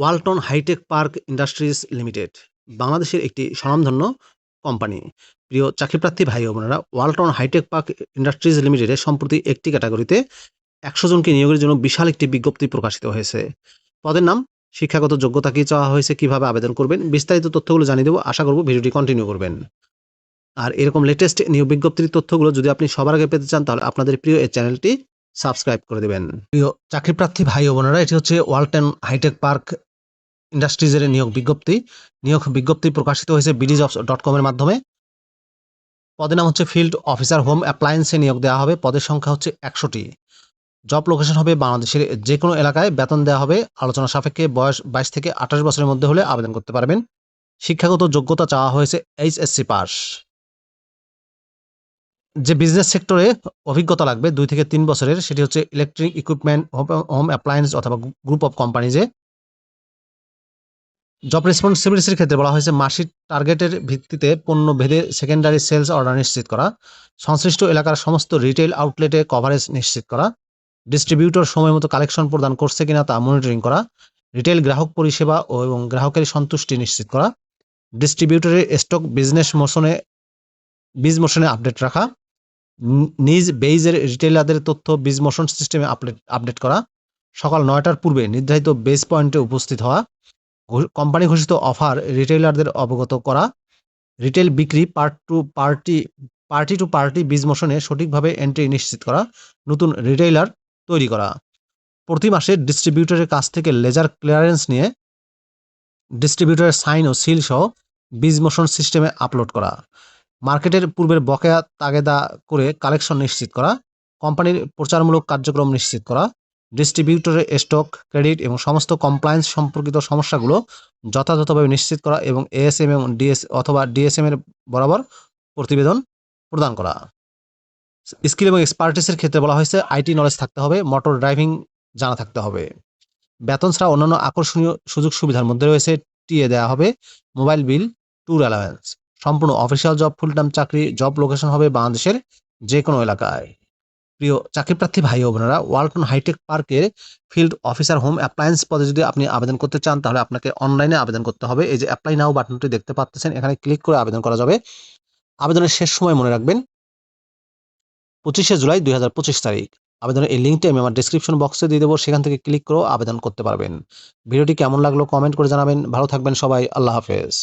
Walton hitech park industries limited, বাংলাদেশের একটি স্বনামধন্য কোম্পানি। প্রিয় চাকরিপ্রার্থী ভাই বোনেরা, ওয়ালটন হাইটেক পার্ক ইন্ডাস্ট্রিজ লিমিটেডের সম্প্রতি একটি ক্যাটাগরিতে একশো জনকে নিয়োগের জন্য বিশাল একটি বিজ্ঞপ্তি প্রকাশিত হয়েছে। পদের নাম, শিক্ষাগত যোগ্যতা কি চাওয়া হয়েছে, কীভাবে আবেদন করবেন, বিস্তারিত তথ্যগুলো জানিয়ে দেবো, আশা করব ভিডিওটি কন্টিনিউ করবেন। আর এরকম লেটেস্ট নিয়োগ বিজ্ঞপ্তির তথ্যগুলো যদি আপনি সবার আগে পেতে চান, তাহলে আপনাদের প্রিয় এই চ্যানেলটি সাবস্ক্রাইব করে দেবেন। প্রিয় চাকরিপ্রার্থী ভাই বোনেরা, এটি হচ্ছে ওয়ালটন হাইটেক পার্ক ইন্ডাস্ট্রিজের নিয়োগ বিজ্ঞপ্তি। নিয়োগ বিজ্ঞপ্তি প্রকাশিত হয়েছে বিডিজ ডট কমের মাধ্যমে। পদের নাম হচ্ছে ফিল্ড অফিসার হোম অ্যাপ্লায়েন্সে নিয়োগ দেওয়া হবে। পদের সংখ্যা হচ্ছে একশোটি। জব লোকেশন হবে বাংলাদেশের যে কোনো এলাকায়। বেতন দেওয়া হবে। আলোচনা সাপেক্ষে বয়স বাইশ থেকে আঠাশ বছরের মধ্যে হলে আবেদন করতে পারবেন। শিক্ষাগত যোগ্যতা চাওয়া হয়েছে এইচএসসি পাস। যে বিজনেস সেক্টরে অভিজ্ঞতা লাগবে, দুই থেকে তিন বছরের, সেটি হচ্ছে ইলেকট্রিক ইকুইপমেন্ট হোম অ্যাপ্লায়েন্স অথবা গ্রুপ অফ কোম্পানিজে জব রেসপন্সিবিলিটির ক্ষেত্রে বলা হয়েছে মাসিক টার্গেটের ভিত্তিতে পণ্য ভেদে সেকেন্ডারি সেলস অর্ডার নিশ্চিত করা, সংশ্লিষ্ট এলাকার সমস্ত রিটেল আউটলেটে কভারেজ নিশ্চিত করা ডিস্ট্রিবিউটর সময় মতো কালেকশন প্রদান করছে কিনা তা মনিটরিং করা রিটেল গ্রাহক পরিষেবা ও এবং গ্রাহকের সন্তুষ্টি নিশ্চিত করা ডিস্ট্রিবিউটরের স্টক বিজনেস মোশনে বীজ মোশনে আপডেট রাখা নিজ বেইজের রিটেলারদের তথ্য বীজ মোশন সিস্টেমে আপডেট আপডেট করা, সকাল নয়টার পূর্বে নির্ধারিত বেস পয়েন্টে উপস্থিত হওয়া কোম্পানি ঘোষিত অফার রিটেইলারদের অবগত করা। রিটেল বিক্রি part to party party to party বীজ মোশনে সঠিকভাবে এন্ট্রি নিশ্চিত করা, নতুন রিটেইলার তৈরি করা। প্রতি মাসে ডিস্ট্রিবিউটরের কাছ থেকে লেজার ক্লিয়ারেন্স নিয়ে ডিস্ট্রিবিউটরের সাইন ও সিল সহ বীজ মোশন সিস্টেমে আপলোড করা। মার্কেটের পূর্বের বকেয়া তাগেদা করে কালেকশন নিশ্চিত করা। কোম্পানির প্রচারমূলক কার্যক্রম নিশ্চিত করা। ডিস্ট্রিবিউটরের স্টক, ক্রেডিট এবং সমস্ত কমপ্লায়েন্স সম্পর্কিত সমস্যাগুলো যথাযথভাবে নিশ্চিত করা এবং এএসএম এবং ডিএস অথবা ডিএসএম এর বরাবর প্রতিবেদন প্রদান করা। স্কিল এবং এক্সপার্টিসের ক্ষেত্রে বলা হয়েছে আইটি নলেজ থাকতে হবে মোটর ড্রাইভিং জানা থাকতে হবে। বেতন ছাড়া অন্যান্য আকর্ষণীয় সুযোগ সুবিধার মধ্যে রয়েছে টিএ দেওয়া হবে মোবাইল বিল ট্যুর অ্যালাওয়েন্স সম্পূর্ণ অফিসিয়াল জব ফুল টাইম চাকরি জব লোকেশন হবে বাংলাদেশের যে কোনো এলাকায়। প্রিয় চাকরিপ্রার্থী ভাই ও বোনেরা, ওয়ালটন হাইটেক পার্কের ফিল্ড অফিসার হোম অ্যাপ্লায়েন্স পদে যদি আপনি আবেদন করতে চান, তাহলে আপনাকে অনলাইনে আবেদন করতে হবে। এই যে অ্যাপ্লাই নাও বাটনটি দেখতে পাচ্ছেন, এখানে ক্লিক করে আবেদন করা যাবে। আবেদনের শেষ সময় মনে রাখবেন, পঁচিশে জুলাই দুই হাজার পঁচিশ তারিখ। আবেদনের এই লিঙ্কটি আমি আমার ডিসক্রিপশন বক্সে দিয়ে দেবো, সেখান থেকে ক্লিক করেও আবেদন করতে পারবেন। ভিডিওটি কেমন লাগল কমেন্ট করে জানাবেন। ভালো থাকবেন সবাই, আল্লাহ হাফেজ।